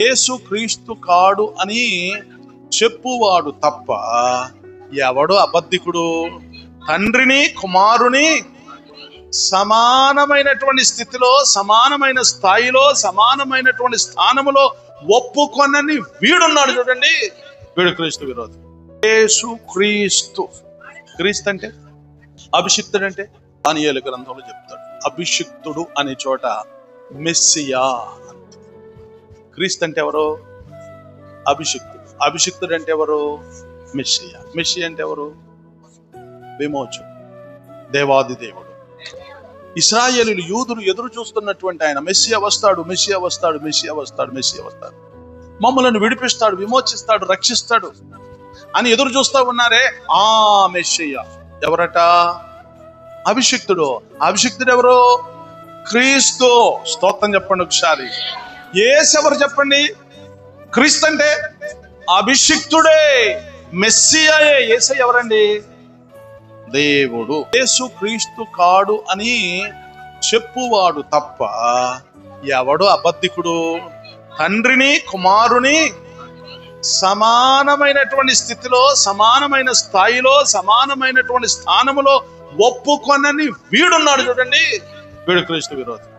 యేసు క్రీస్తు కాడు అని చెప్పువాడు తప్ప ఎవడు అబద్ధికుడు తండ్రిని కుమారుని సమానమైనటువంటి స్థితిలో సమానమైన స్థాయిలో సమానమైనటువంటి స్థానములో ఒప్పుకొనని వీడున్నాడు చూడండి. వీడు క్రీస్తు విరోధి. యేసు క్రీస్తు. క్రీస్తు అంటే? అభిషిక్తుడు అంటే? దానియేలు గ్రంథంలో చెప్తాడు. అభిషిక్తుడు అనే చోట మెస్సియా క్రీస్తు అంటే ఎవరు? అభిషిక్తుడు అభిషిక్తుడు అంటే ఎవరు? మెస్సియా. మెస్సియా అంటే ఎవరు? విమోచు దేవాది దేవుడు. ఇస్రాయేలీలు యూదులు ఎదురు చూస్తున్నటువంటి ఆయన మెస్సియ వస్తాడు మెస్సియా వస్తాడు మెస్సియా వస్తాడు మెస్సియ వస్తాడు. మమ్మలను విడిపిస్తాడు విమోచిస్తాడు రక్షిస్తాడు అని ఎదురు చూస్తా ఉన్నారే ఆ మెస్సియ. ఎవరట? అభిషిక్తుడు. అభిషిక్తుడు ఎవరు? క్రీస్తు. స్తోత్రం చెప్పండి ఒకసారి. ఏసెవరు చెప్పండి? క్రీస్తు అంటే అభిషిక్తుడే మెస్సియాయే. ఏసై ఎవరండి? దేవుడు. యేసు క్రీస్తు కాడు అని చెప్పువాడు తప్ప ఎవడు అబద్ధికుడు? తండ్రిని కుమారుని సమానమైనటువంటి స్థితిలో సమానమైన స్థాయిలో సమానమైనటువంటి స్థానములో ఒప్పుకొనని వీడున్నాడు చూడండి. వీడు క్రీస్తు విరోధి.